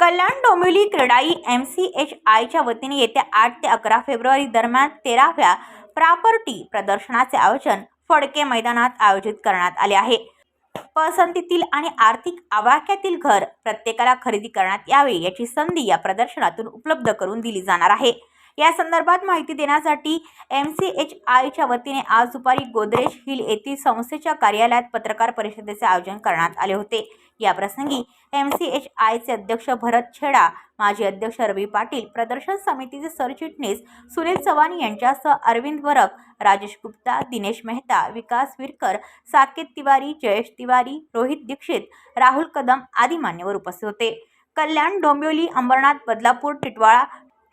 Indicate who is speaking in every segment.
Speaker 1: Kalyan Dombivli CREDAI M C H आयच्या वतीने येत्या आठ ते अकरा फेब्रुवारी दरम्यान तेराव्या प्रॉपर्टी प्रदर्शनाचे आयोजन फडके मैदानात आयोजित करण्यात आले आहे. पसंतीतील आणि आर्थिक आवाक्यातील घर प्रत्येकाला खरेदी करण्यात यावे याची संधी या प्रदर्शनातून उपलब्ध करून दिली जाणार आहे. या संदर्भात माहिती देण्यासाठी एम सी एच आयच्या वतीने आज दुपारी गोदरेज हिल येथील संस्थेच्या कार्यालयात पत्रकार परिषदेचे आयोजन करण्यात आले होते. या प्रसंगी एम सी एच आयचे अध्यक्ष भरत छेडा माजी अध्यक्ष रवी पाटील प्रदर्शन समितीचे सरचिटणीस सुनील चव्हाण यांच्यासह अरविंद वरक राजेश गुप्ता दिनेश मेहता विकास विरकर साकेत तिवारी जयेश तिवारी रोहित दीक्षित राहुल कदम आदी मान्यवर उपस्थित होते. कल्याण डोंबिवली अंबरनाथ बदलापूर टिटवाळा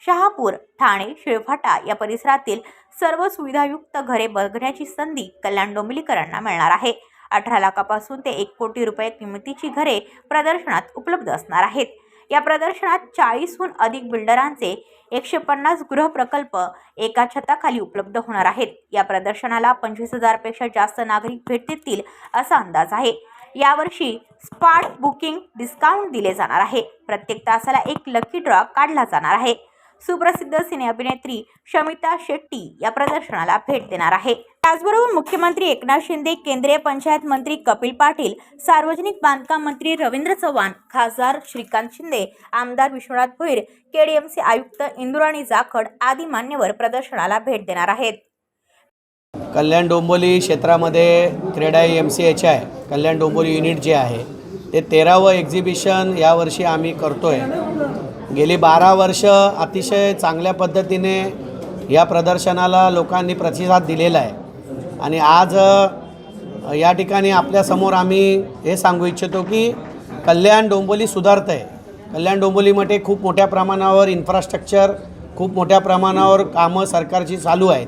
Speaker 1: शहापूर ठाणे शिळफाटा या परिसरातील सर्व सुविधायुक्त घरे बघण्याची संधी कल्याण डोंबिवलीकरांना मिळणार आहे. अठरा लाखापासून ते एक कोटी रुपये किमतीची घरे प्रदर्शनात उपलब्ध असणार आहेत. या प्रदर्शनात चाळीसहून अधिक बिल्डरांचे एकशे पन्नास गृहप्रकल्प एका छताखाली उपलब्ध होणार आहेत. या प्रदर्शनाला पंचवीस हजारपेक्षा जास्त नागरिक भेट देतील असा अंदाज आहे. यावर्षी स्पॉट बुकिंग डिस्काउंट दिले जाणार आहे. प्रत्येक तासाला एक लकी ड्रॉ काढला जाणार आहे. सुप्रसिद्ध सिने अभिनेत्री शमिता शेट्टी या प्रदर्शनाला भेट देणार आहे. त्याचबरोबर मुख्यमंत्री एकनाथ शिंदे केंद्रीय पंचायत मंत्री कपिल पाटील सार्वजनिक बांधकाम मंत्री रवींद्र चव्हाण खासदार श्रीकांत शिंदे आमदार विश्वनाथ भोईर केडीएमसी आयुक्त इंदुराणी जाखड आदी मान्यवर प्रदर्शनाला भेट देणार आहेत.
Speaker 2: कल्याण डोंबोली क्षेत्रामध्ये CREDAI M C H I Kalyan Dombivli unit जे आहे ते तेरावं एक्झिबिशन यावर्षी आम्ही करतो आहे गेली बारा वर्ष अतिशय चांगल्या पद्धतीने या प्रदर्शनाला लोकांनी प्रतिसाद दिलेला आहे. आणि आज या ठिकाणी आपल्यासमोर आम्ही हे सांगू इच्छितो की कल्याण डोंबोली सुधारतं आहे. कल्याण डोंबोलीमध्ये खूप मोठ्या प्रमाणावर इन्फ्रास्ट्रक्चर खूप मोठ्या प्रमाणावर कामं सरकारची चालू आहेत.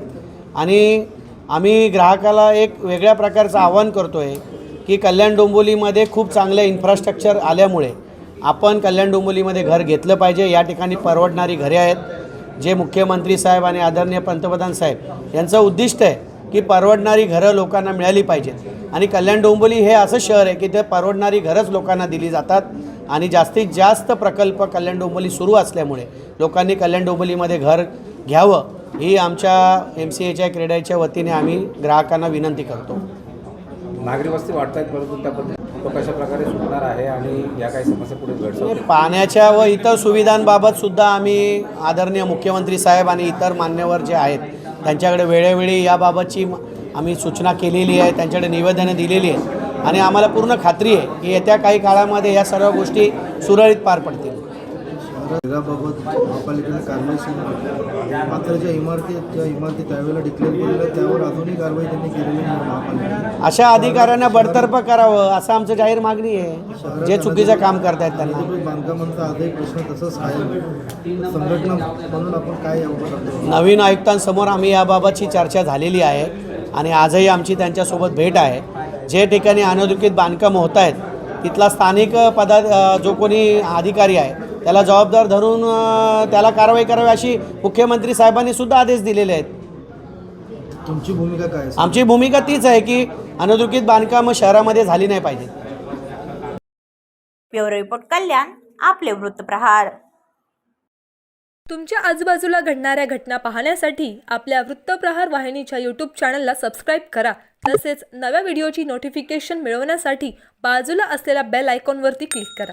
Speaker 2: आणि आम्ही ग्राहकाला एक वेगळ्या प्रकारचं आव्हान करतो आहे की कल्याण डोंबोलीमध्ये खूप चांगलं इन्फ्रास्ट्रक्चर आल्यामुळे आपण कल्याण डोंबिवलीमध्ये घर घेतलं पाहिजे. या ठिकाणी परवडणारी घरे आहेत जे मुख्यमंत्री साहेब आणि आदरणीय पंतप्रधान साहेब यांचं उद्दिष्ट आहे की परवडणारी घरं लोकांना मिळाली पाहिजेत. आणि कल्याण डोंबिवली हे असं शहर आहे की ते परवडणारी घरंच लोकांना दिली जातात. आणि जास्तीत जास्त प्रकल्प कल्याण डोंबिवली सुरू असल्यामुळे लोकांनी कल्याण डोंबिवलीमध्ये घर घ्यावं ही आमच्या एम सी एच्या क्रेडाच्या वतीने आम्ही ग्राहकांना विनंती करतो.
Speaker 3: नागरी वस्ती वाढत आहेत परंतु त्याबद्दल तो कशा प्रकारे सुटणार आहे आणि या काही समस्या पुढे घडतात?
Speaker 2: पाण्याच्या व इतर सुविधांबाबत सुद्धा आम्ही आदरणीय मुख्यमंत्री साहेब आणि इतर मान्यवर जे आहेत त्यांच्याकडे वेळोवेळी याबाबतची आम्ही सूचना केलेली आहे त्यांच्याकडे निवेदनं दिलेली आहेत. आणि आम्हाला पूर्ण खात्री आहे की येत्या काही काळामध्ये या सर्व गोष्टी सुरळीत पार पडतील.
Speaker 4: शहराबाबत महापालिकेने कारवाई सुरू मात्र ज्या इमारती ज्या इमारती त्यावेळेला डिक्लेअर केलेल्या त्यावर अजूनही कारवाई त्यांनी केलेली नाही महापालिकेने.
Speaker 2: अशा अधिकाऱ्यांना बडतर्फ करावं असं आमचं जाहीर मागणी आहे. जे चुकीचं काम करतायत त्यांना.
Speaker 4: बांधकामांचा आजही प्रश्न तसंच आहे. संघटना म्हणून आपण काय
Speaker 2: नवीन आयुक्तांसमोर आम्ही याबाबतची चर्चा झालेली आहे आणि आजही आमची त्यांच्यासोबत भेट आहे. जे ठिकाणी अनधिकृत बांधकामं होत आहेत तिथला स्थानिक पदा जो कोणी अधिकारी आहे त्याला जबाबदार धरून त्याला कारवाई करावी अशी मुख्यमंत्री साहेबांनी सुद्धा आदेश दिलेले आहेत.
Speaker 4: तुमची भूमिका काय?
Speaker 2: आमची भूमिका तीच आहे की अनधिकृत बांधकामं शहरामध्ये झाली नाही पाहिजे
Speaker 1: ब्युरो रिपोर्ट कल्याण आपले वृत्तप्रहार
Speaker 5: तुमच्या आजूबाजूला घडणाऱ्या घटना पाहण्यासाठी आपल्या वृत्तप्रहार वाहिनीच्या यूट्यूब चॅनलला सबस्क्राईब करा. तसेच नव्या व्हिडिओची नोटिफिकेशन मिळवण्यासाठी बाजूला असलेल्या बेल आयकॉनवरती क्लिक करा.